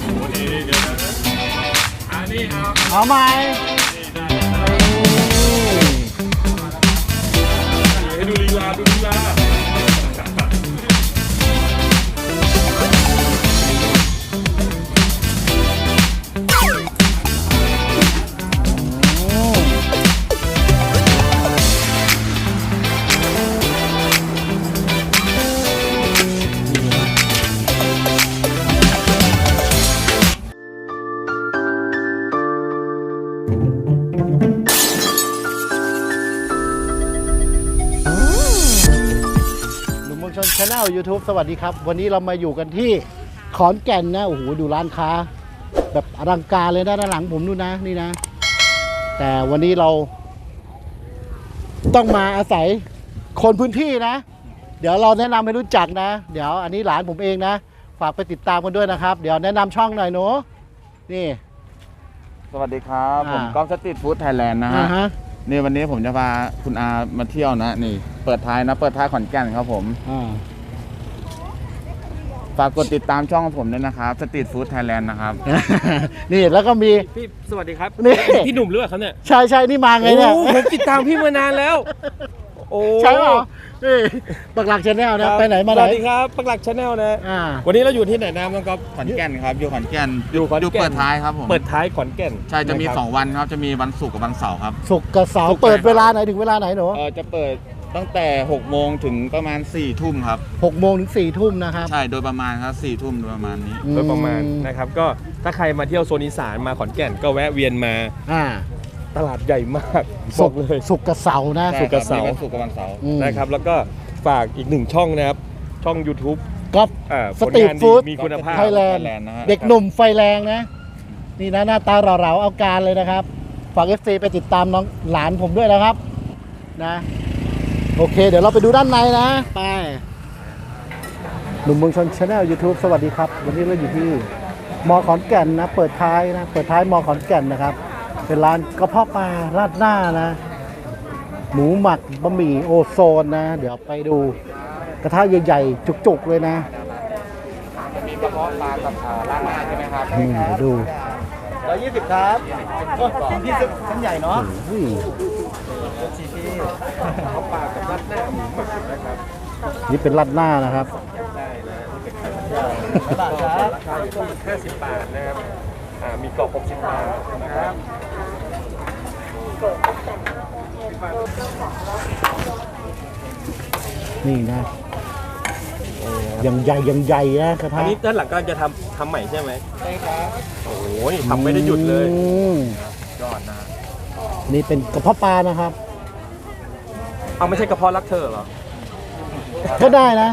โอ้ดีเดี๋ยวนะอันนี้เอาเอาไหม่ให้ดูลีลาดูลีลา YouTube สวัสดีครับ วันนี้เรามาอยู่กันที่ขอนแก่นนะโอ้โหดูร้านค้า แบบอลังการเลยนะด้านหลังผมนู่นนะนี่นะ แต่วันนี้เรา ต้องมาอาศัยคนพื้นที่นะ เดี๋ยวเราแนะนำให้รู้จักนะ เดี๋ยวอันนี้หลานผมเองนะ ฝากไปติดตามกันด้วยนะครับ เดี๋ยวแนะนำช่องหน่อยหนูนี่ สวัสดีครับอ่าผมก๊อฟสตรีทฟู้ดไทยแลนด์นะอ่าฮะฮะนี่วันนี้ผมจะพาคุณอามาเที่ยวนะ นี่ เปิดท้ายนะ เปิดท้ายขอนแก่นครับผม อ่า ฝากกดติดตามช่องผมด้วยนะครับสตรีทฟู้ดไทยแลนด์นะครับ นี่แล้วก็มี พี่สวัสดีครับนี่ พี่หนุ่มหรือเปล่าครับเนี่ยใช่ใช่นี่มาไงโอ้เนี่ยผมติดตามพี่มานานแล้ว โอ้ใช่เปล่านี่ปักหลักชาแนลนะ ไปไหนมาไหสนวัสดีครับปักหลักชาแนลนะ อ่า วันนี้เราอยู่ที่ไหนนะน้องก๊อฟ ขอนแก่นครับ อยู่ขอนแก่นอยู่ขอนแก่น เปิดท้ายครับผมเปิดท้ายขอนแก่นใช่จะมี นครับสองวันครับ จะมีวันศุกร์กับวันเสาร์ครับศุกร์กับเสาร์ศุกร์เปิดไหนครับเวลาไหนถึงเวลาไหนหนู เออจะเปิด ตั้งแต่6โมงถึงประมาณ4ทุ่มครับหกโมงถึงสี่ทุ่มนะครับ ใช่โดยประมาณครับ4ทุ่มโดยประมาณนี้ โดยประมาณนะครับ ก็ถ้าใครมาเที่ยวโซนอีสานมาขอนแก่นก็แวะเวียนมาอ่าตลาดใหญ่มากบศุอกกร์เลยศุกร์กับเสาร์นะใช่ศุกร์กับเสาร์มีวันศุกร์กับวันเสาร์อืมนะครับ แล้วก็ฝากอีกหนึ่งช่องนะครับ ช่อง YouTube ก๊อฟอ่าสตรีทผลงานฟู้ดมีคุณภาพไทยแลนด์ Thailand นะฮะเด็กหนุ่มไฟแรงนะ นี่นะหน้าตาเหลาๆเอาการเลยนะครับ ฝาก FC ไปติดตามน้องหลานผมด้วยนะครับ นะ โอเค เดี๋ยวเราไปดูด้านในนะ ไป หนุ่มเมืองชนชาแนล YouTube สวัสดีครับ วันนี้เราอยู่ที่มอขอนแก่นนะ เปิดท้ายนะ เปิดท้ายมอขอนแก่นนะครับ เป็นร้านกระเพาะปลาราดหน้านะ หมูหมักบะหมี่โอโซนนะ เดี๋ยวไปดูกระทะใหญ่ๆ จุกๆเลยนะมีกระเพาะปลากับร้านหน้าใช่ไหมครับนี่เดี๋ยวดู ร้อยยี่สิบครับกินที่ชั้นใหญ่เนาะโอ้ยเขาปลากับรัดหน้าหมูหมักนะครับนี่เป็นรัดหน้านะครับได้นะราคาอยู่ที่50บาทนะครับอ่ามีกรอบ60บาทนะครับนี่นะ ยังใหญ่ยังใหญ่นะกระอัทะนนี้ด้านหลังก็จะทำทำใหม่ใช่ไหมใช่ครับโอ้โหนี่ทำไม่ได้หยุดเลยอืมยอดนะนี่เป็นกระเพาะปลานะครับ เอาไม่ใช่กระเพาะรักเธอเหรอ ก็ได้นะ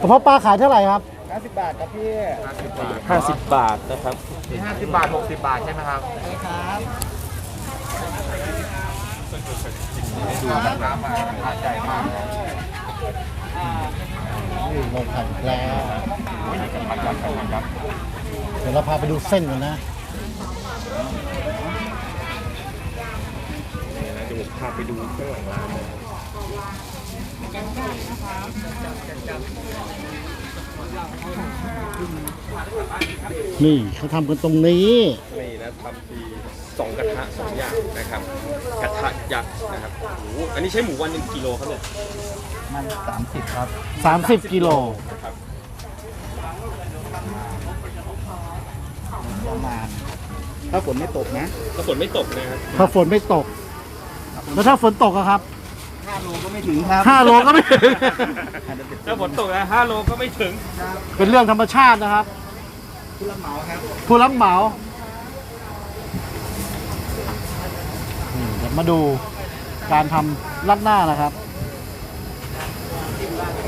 กระเพาะปลาขายเท่าไหร่ครับ 50 บาทครับพี่50 บาท50บาทนะครับนี่50 บาท 60 บาทใช่ไหมครับใช่ครับดูน้ำมาทานใหญ่มาก เลยนี่ลงขันอีกแล้วเดี๋ยวเราพาไปดูเส้นกันนะเดี๋ยวผมพาไปดูข้างหลังร้านเลยนี่เขาทำกันตรงนี้ นี่นะทำที สองกระทะสองอย่างนะครับกระทะยักษ์นะครับโอ้โหอันนี้ใช้หมูวันหนึ่งกิโลครับเนี่ยมัน30ครับ30กิโลนะครับประมาณถ้าฝนไม่ตกนะถ้าฝนไม่ตกนะครับถ้าฝนไม่ตก แล้วถ้าฝนตกอะครับ5โลก็ไม่ถึงครับ5โลก็ไม่ถึงถ้าฝนตกนะห้าโลก็ไม่ถึง เป็นเรื่องธรรมชาตินะครับ ผู้รับเหมาครับผู้รับเหมานี่เดี๋ยว มาดูการทำรัดหน้านะครับ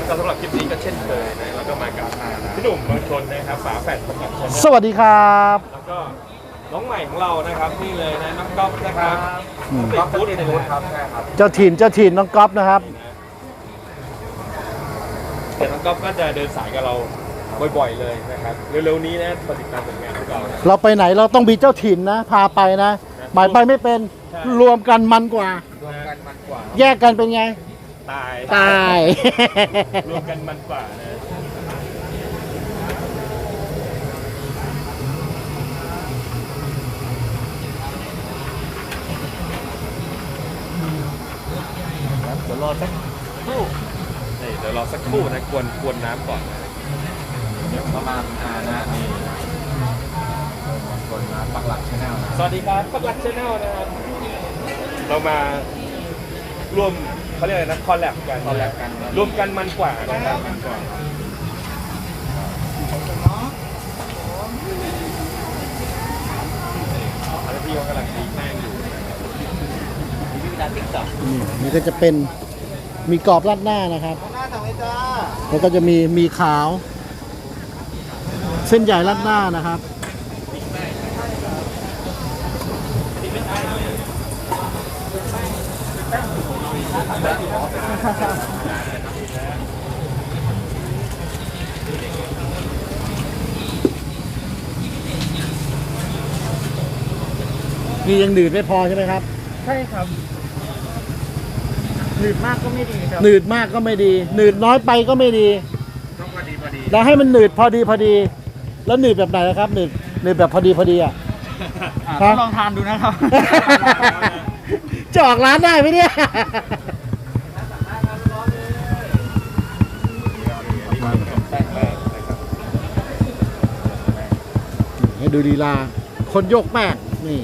ก็สำหรับคลิปนี้ก็เช่นเคยนะแล้วก็มากับพี่หนุ่มเมืองชนนะครับฝาแฝดของกับชนสวัสดีครับ แล้วก็น้องใหม่ของเรานะครับนี่เลยนะน้องก๊อฟนะครับอืมติดฟู้ดเลยนะครับเจ้าถิ่นเจ้าถิ่นน้องก๊อฟนะครับเดี๋ยวน้องก๊อฟก็จะเดินสายกับเราบ่อยๆเลยนะครับเร็วๆนี้นะมาติดตามผลงานของเรานะเราไปไหนเราต้องมีเจ้าถิ่นนะพาไปนะหมายไปไม่เป็นใช่ รวมกันมันกว่า รวมกันมันกว่า แยกกันเป็นไง ตาย ตาย รวมกันมันกว่านะเดี๋ยวรอสักครู่นี่เดี๋ยวรอสักครู่นะ กวนกวนน้ำก่อนนะเดี๋ยวประมาณอ่านะนี่คนมาปักหลักชแนลนะ สวัสดีครับปักหลักชแนลนะครับ เรามาร่วมเขาเรียกอะไรนะคอลแลบกันตอนแรกกันนะรวมกันมันกว่านะครับมันก่อนแล้วพี่เขากำลังตีแป้งอยู่นี่นี่ก็จะเป็นมีกรอบราดหน้านะครับแล้วก็จะมีมีขาว เส้นใหญ่ราดหน้านะครับ นี่ยังหนืดไม่พอใช่ไหมครับ ใช่ครับหนืดมากก็ไม่ดีครับหนืดมากก็ไม่ดี หนืดน้อยไปก็ไม่ดีต้องพอดีพอดีเราให้มันหนืดพอดีพอดี แล้วหนืดแบบไหนนะครับ หนืดหนืดแบบพอดีพอดีอะต้องลองทานดูนะครับ จะออกร้านได้ไหมเนี่ยให้ดูดีลา คนโยกแป้งนี่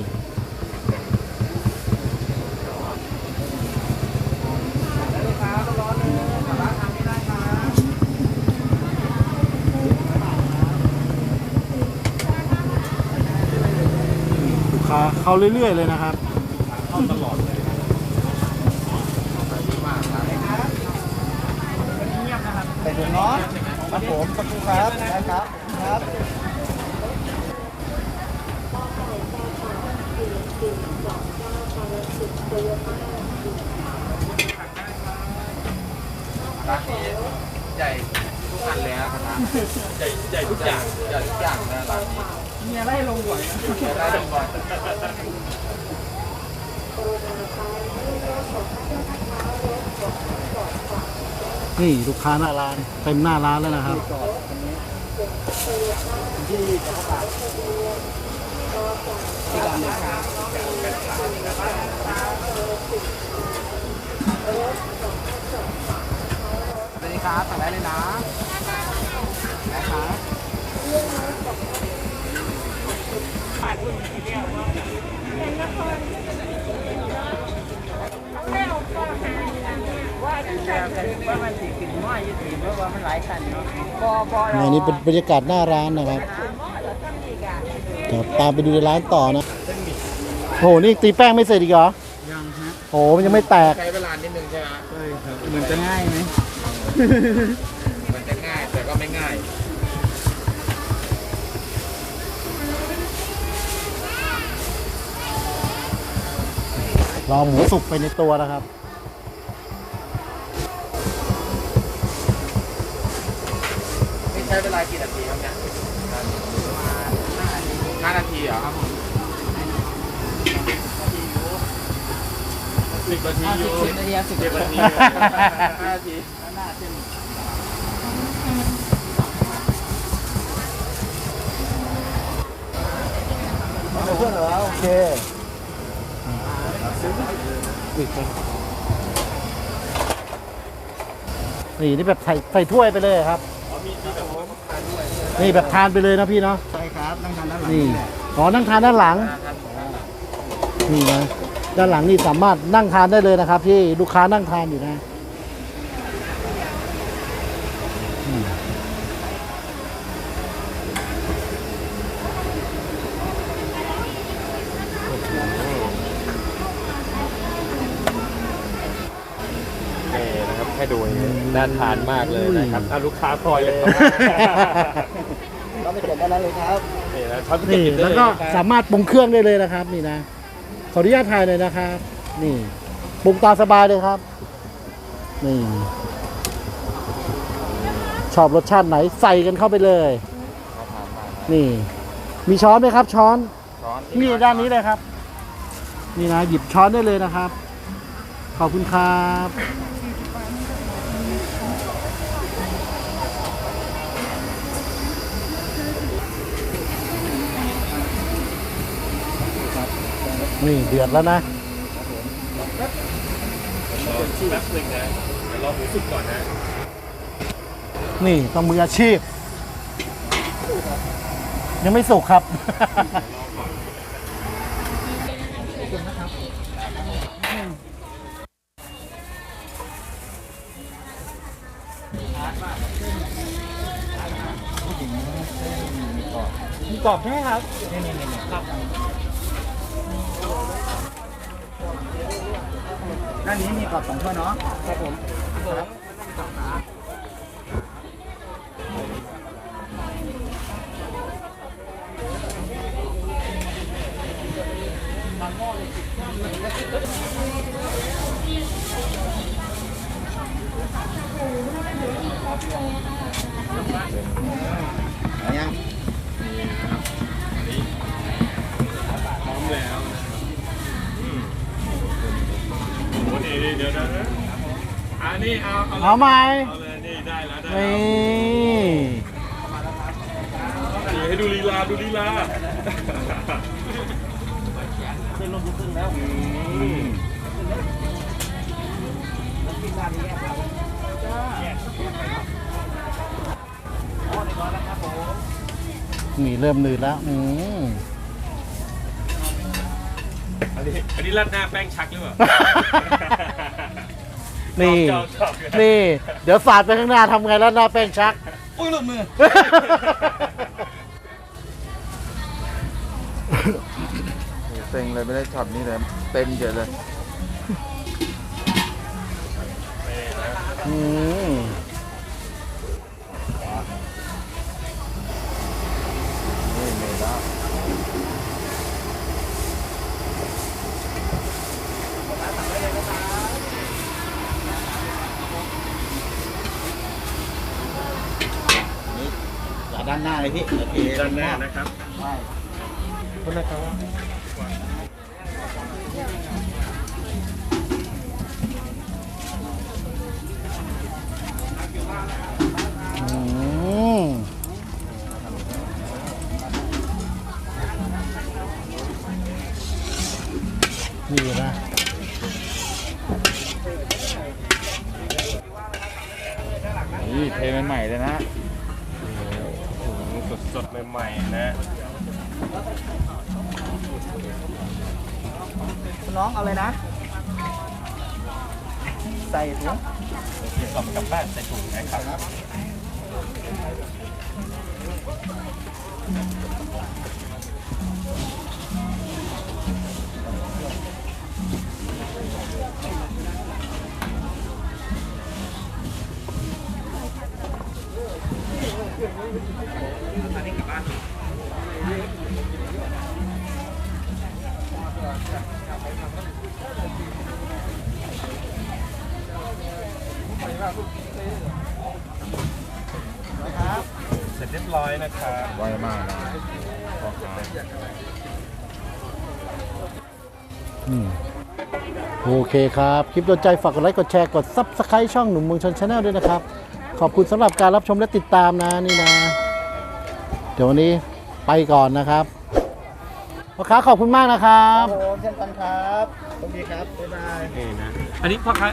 ลูกค้าเข้าเรื่อย ๆ เลยนะครับ เข้าตลอดเลย ไป ถึงเนาะครับผมขอบคุณครับนะครับครับร้านนี้ใหญ่ทุกอันเลยนะครับร้านใหญ่ใหญ่ทุกอย่างใหญ่ทุกอย่างนะร้านนี้มีอะไรลงบ่อยนะใหญ่ได้ทุกวัน นี่ลูกค้าหน้าร้านเต็มหน้าร้านแล้วนะครับสวัสดีครับสั่งได้เลยนะนะครับอัน นี้เป็นบรรยากาศหน้าร้านนะครับครับตามไปดูในร้านต่อนะโหนี่ตีแป้งไม่เสร็จอีกเหรอยังฮะโหมันยังไม่แตกใช้เวลานิดนึงใช่ไหมใช่ครับเหมือนจะง่ายไหมมันจะง่ายแต่ก็ไม่ง่ายรอหมูสุกไปในตัวนะครับ ใช้เวลากี่นาทีครับเนี่ยห้านาทีเหรอครับผมสิบนาทีอยู่สิบนาทีสิบสิบนาทีห้านาทีเพื่อนเหรอโอเคนี่นี่แบบใส่ใส่ถ้วยไปเลยครับ นี่แบบทานไปเลยนะพี่เนาะใช่ครับนั่งทานด้านหลังนี่อ๋อนั่งทานด้านหลังนี่นะด้านหลังนี่สามารถนั่งทานได้เลยนะครับที่ลูกค้านั่งทานอยู่นะอืม นี่นะครับแค่ดูอย่าง นี้น่าทานมากเลยนะครับอะลูกค้าพลอยเลยครับเราไปเก็บได้แล้วเลยครับนี่นะช้อนนี่เบได้แล้วก็เยนะครับสามารถปรุงเครื่องได้เลยนะครับ นี่นะ ขออนุญาตถ่ายเลยนะครับ นี่ปรุงตามสบายเลยครับ นี่ ชอบรสชาติไหนใส่กันเข้าไปเลย นี่ มีช้อนไหมครับ ช้อน ช้อนนี่ด้านนี้เลยครับ นี่นะหยิบช้อนได้เลยนะครับ ขอบคุณครับ นี่เดือดแล้วนะแป๊บนึงนะเดี๋ยวรอหูสุกก่อนนะ นี่ต้องมืออาชีพ ยังไม่สุกครับ มีกรอบใช่ไหมครับนี่นี่นี่ครับ ด้านนี้มีกรอบสองถ้วยเนาะครับผมเอา เอาเอาไหมเอาเลยนี่ได้แล้วได้นี่แล้วนี่ให้ดูลีลาดูลีลาขึ้นลงขึ้นแล้วอืมนี่เริ่มหนืดแล้ว อืมอันนี้อันนี้ราดหน้าแป้งชักหรือเปล่า นี่ชอบชอบชอบนี่ เดี๋ยวสาดไปข้างหน้าทำไงแล้วหน้าแป้งชัก อุ้ยหลุดมือ เซ็งเลยไม่ได้ช็อตนี้เลยเต็มเยอะเลย อืม นี่มีแล้ว อย่า ด้านหน้าเลยพี่โอเคด้านหน้านะครับใช่ขอบคุณนะครับอืมนี่นะนี่เทใหม่ๆเลยนะ สดสดๆใหม่ๆนะคุณน้องเอาเลยนะ ใส่ถุงเกี่ยวกับกลับบ้านใส่ถุงนะครับ ร็จเรียบร้อยนะครับไวมากนะพ่อค้าอืมโอเคครับ คลิปโดนใจฝากกดไลค์กดแชร์กด Subscribe ช่องหนุ่มเมืองชนชาแนลด้วยนะครับ ขอบคุณสำหรับการรับชมและติดตามนะนี่นะ เดี๋ยววันนี้ไปก่อนนะครับพ่อค้าขอบคุณมากนะครับครับผมเช่นกันครับสวัสดีครับบ๊ายบาย นี่นะ อันนี้พ่อค้า